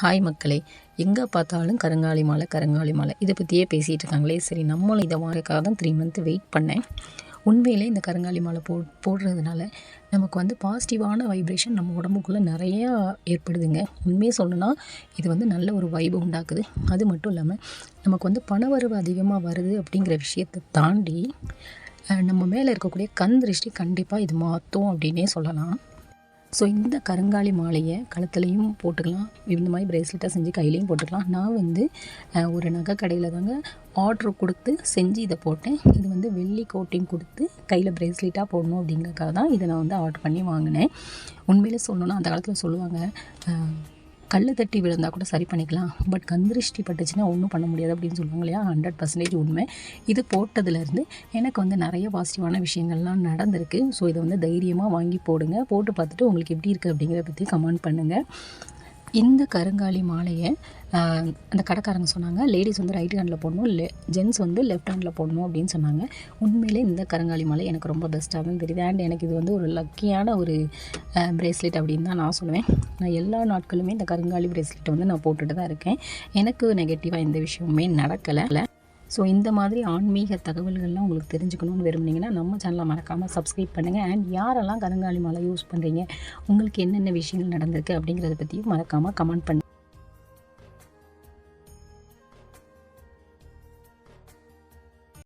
Hi மக்களே எங்கே பார்த்தாலும் கருங்காலி மாலை கருங்காலி மாலை. இதை பற்றியே பேசிகிட்டு இருக்காங்களே. சரி நம்மளும் இதை வாங்கக்காக தான் த்ரீ மந்த் வெயிட் பண்ணேன். உண்மையிலே இந்த கருங்காலி மாலை போ போடுறதுனால நமக்கு வந்து பாசிட்டிவான வைப்ரேஷன் நம்ம உடம்புக்குள்ளே நிறையா ஏற்படுதுங்க. உண்மையை சொல்லணும்னா இது வந்து நல்ல ஒரு வைபை உண்டாக்குது. அது மட்டும் இல்லாமல் நமக்கு வந்து பணவரவு அதிகமாக வருது அப்படிங்கிற விஷயத்தை தாண்டி நம்ம மேலே இருக்கக்கூடிய கண் திருஷ்டி கண்டிப்பாக இது மாற்றும் அப்படின்னே சொல்லலாம். ஸோ இந்த கருங்காலி மாலையை கழுத்துலையும் போட்டுக்கலாம். இந்த மாதிரி ப்ரேஸ்லெட்டாக செஞ்சு கையிலையும் போட்டுக்கலாம். நான் வந்து ஒரு நகை கடையில் தாங்க ஆர்டர் கொடுத்து செஞ்சு இதை போட்டேன். இது வந்து வெள்ளி கோட்டிங் கொடுத்து கையில் ப்ரேஸ்லெட்டாக போடணும் அப்படிங்கிறக்காக தான் இதை நான் வந்து ஆர்டர் பண்ணி வாங்கினேன். உண்மையிலே சொல்லணும்னா அந்த காலத்தில் சொல்லுவாங்க கல் தட்டி விழுந்தால் கூட சரி பண்ணிக்கலாம். பட் கந்திருஷ்டி பட்டுச்சுன்னா ஒன்றும் பண்ண முடியாது அப்படின்னு சொல்லுவாங்க இல்லையா? ஹண்ட்ரட் பர்சன்டேஜ் உண்மை. இது போட்டதுலேருந்து எனக்கு வந்து நிறைய பாசிட்டிவான விஷயங்கள்லாம் நடந்திருக்கு. ஸோ இதை வந்து தைரியமாக வாங்கி போடுங்க. போட்டு பார்த்துட்டு உங்களுக்கு எப்படி இருக்குது அப்படிங்கிறத பற்றி கமெண்ட் பண்ணுங்கள் இந்த கருங்காலி மாலையை அந்த கடைக்காரங்க சொன்னாங்க லேடிஸ் வந்து ரைட் ஹேண்டில் போடணும் லெ ஜென்ஸ் வந்து லெஃப்ட் ஹேண்டில் போடணும் அப்படின்னு சொன்னாங்க. உண்மையிலே இந்த கருங்காலி மாலை எனக்கு ரொம்ப பெஸ்ட்டாக தான் தெரியுது அண்ட் எனக்கு இது வந்து ஒரு லக்கியான ஒரு பிரேஸ்லெட் அப்படின்னு தான் நான் சொல்லுவேன். நான் எல்லா நாட்களுமே இந்த கருங்காலி பிரேஸ்லெட் வந்து நான் போட்டுட்டு தான் இருக்கேன். எனக்கு நெகட்டிவாக எந்த விஷயமுமே நடக்கலை. ஸோ இந்த மாதிரி ஆன்மீக தகவல்கள்லாம் உங்களுக்கு தெரிஞ்சுக்கணும்னு விரும்புனீங்கன்னா நம்ம சேனலை மறக்காமல் சப்ஸ்கிரைப் பண்ணுங்கள் அண்ட் யாரெல்லாம் கருங்காலி மாலை யூஸ் பண்ணுறீங்க உங்களுக்கு என்னென்ன விஷயங்கள் நடந்திருக்கு அப்படிங்கிறத பற்றியும் மறக்காமல் கமெண்ட் பண்ணு